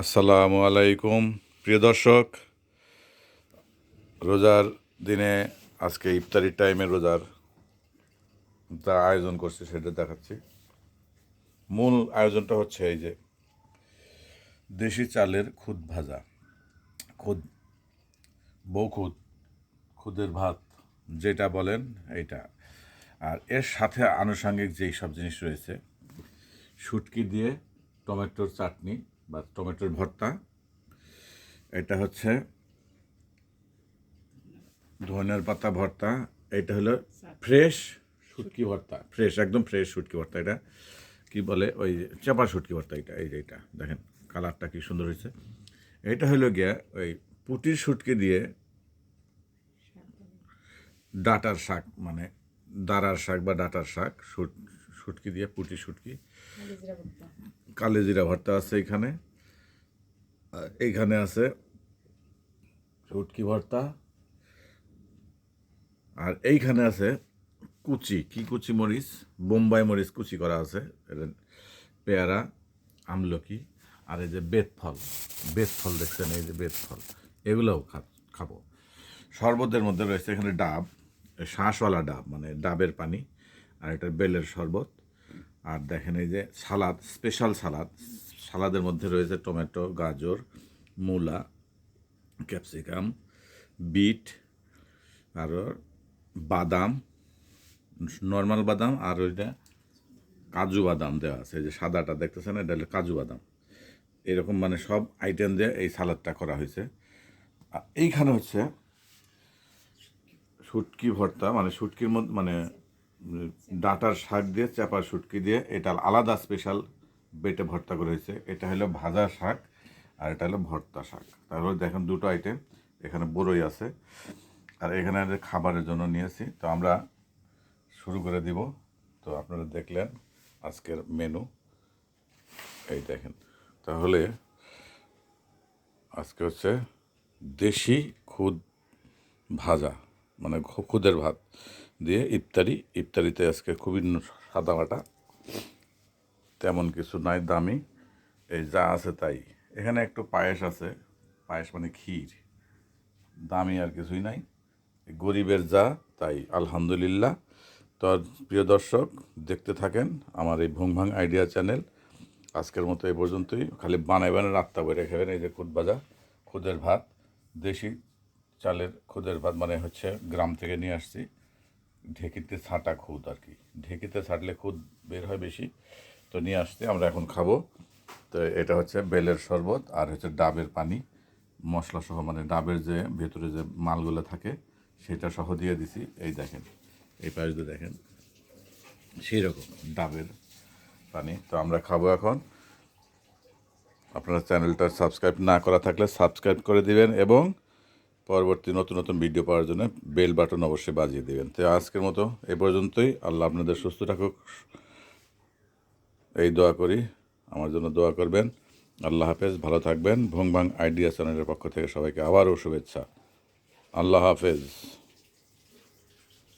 আসসালামু আলাইকুম, প্রিয় দর্শক। রোজার দিনে আজকে ইফতারির টাইমে রোজার যা আয়োজন করছে সেটা দেখাচ্ছি। মূল আয়োজনটা হচ্ছে এই যে দেশি চালের খুদ ভাজা। খুদ, বউ খুদ, খুদের ভাত, যেটা বলেন এইটা। আর এর সাথে আনুষঙ্গিক যেই সব জিনিস রয়েছে, শুটকি দিয়ে টমেটোর চাটনি বা টমেটোর ভর্তা। এটা হচ্ছে ধনের পাতা ভর্তা। এটা হলো ফ্রেশ শুটকি ভর্তা। ফ্রেশ, একদম ফ্রেশ শুটকি ভর্তা এটা। কি বলে? ওই চাপা শুটকি ভর্তা এটা, এই যে এটা। দেখেন, কালারটা কি সুন্দর হয়েছে। এটা হলো গিয়া ওই পুটির শুটকি দিয়ে ডাটার শাক মানে দাঁড়ার শাক বা ডাটার শাক শুটকি দিয়ে পুটি শুটকি। কালে জিরা ভর্তা আছে এখানে। এইখানে আছে শুটকি ভর্তা। আর এইখানে আছে কুচি। কি কুচি মরিচ? বোম্বাই মরিচ কুচি করা আছে। পেয়ারা আমলকি আর এই যে বেত ফল বেত ফল দেখছেন এই যে বেত ফল এগুলোও খা- খাব। শরবতের মধ্যে রয়েছে এখানে ডাব শাঁসওয়ালা ডাব মানে ডাবের পানি আর এটা বেলের শরবত। আর দেখেন এই যে সালাদ স্পেশাল সালাদ। সালাদের মধ্যে রয়েছে টমেটো, গাজর, মূলা ক্যাপসিকাম বিট, আর বাদাম নর্মাল বাদাম আর ওইটা কাজু বাদাম দেওয়া আছে। যে সাদাটা দেখতেছেন, এটা হলো কাজু বাদাম। এরকম মানে সব আইটেম দিয়ে এই সালাদটা করা হয়েছে। আর এইখানে হচ্ছে শুটকি ভর্তা মানে শুটকির মধ্যে মানে ডাঁটার শাক দিয়ে, চাপা শুটকি দিয়ে এটা আলাদা স্পেশাল বেটে ভর্তা করে হয়েছে। এটা হলো ভাজা শাক আর এটা হলো ভর্তা শাক। তারপরে দেখেন দুটো আইটেম এখানে বড়ই আছে আর এখানে খাবারের জন্য নিয়েছি। তো আমরা শুরু করে দিব। তো আপনারা দেখলেন আজকের মেনু এই দেখেন, তাহলে আজকে হচ্ছে দেশি খুদ ভাজা মানে খুদের ভাত। দিয়ে ইফতারি, ইফতারিতে আজকে খুবই ন- সাদামাটা তেমন কিছু নাই, দামি। এই যা আছে তাই। এখানে একটু পায়েস আছে, পায়েস মানে ক্ষীর। দামি আর কিছুই নাই। গরিবের যা, তাই আলহামদুলিল্লাহ। তো প্রিয় দর্শক, দেখতে থাকেন আমার এই ভুং ভাং আইডিয়া চ্যানেল। আজকের মতো এই পর্যন্তই। খালি বানাইবেন রাত্তা বইরে খাবেন, এই যে খুদ ভাজা, খুদের ভাত। দেশি চালের খুদের ভাত মানে হচ্ছে গ্রাম থেকে নিয়ে আসছি। ঢেকিতে ছাঁটা খুদ আর কি। ঢেকিতে ছাঁটলে খুদ বের হয় বেশি। তো নিয়ে আসতে আমরা এখন খাব। তো এটা হচ্ছে বেলের শরবত আর হচ্ছে ডাবের পানি। মশলা সহ মানে ডাবের যে ভেতরে যে মালগুলো থাকে, সেটা সহ দিয়ে দিছি। এই দেখেন, এই পাশ দেখেন সেই রকম ডাবের পানি। তো আমরা খাব এখন। আপনারা চ্যানেলটা সাবস্ক্রাইব না করা থাকলে সাবস্ক্রাইব করে দিবেন এবং পরবর্তী নতুন নতুন ভিডিও পাওয়ার জন্য বেল বাটন অবশ্যই বাজিয়ে দেবেন। তো আজকের মতো এ পর্যন্তই। আল্লাহ আপনাদের সুস্থ থাকুক। এই দোয়া করি। আমার জন্য দোয়া করবেন। আল্লাহ হাফেজ। ভালো থাকবেন। ভং ভাং আইডিয়া চ্যানেলের পক্ষ থেকে সবাইকে আবারও শুভেচ্ছা। আল্লাহ হাফেজ।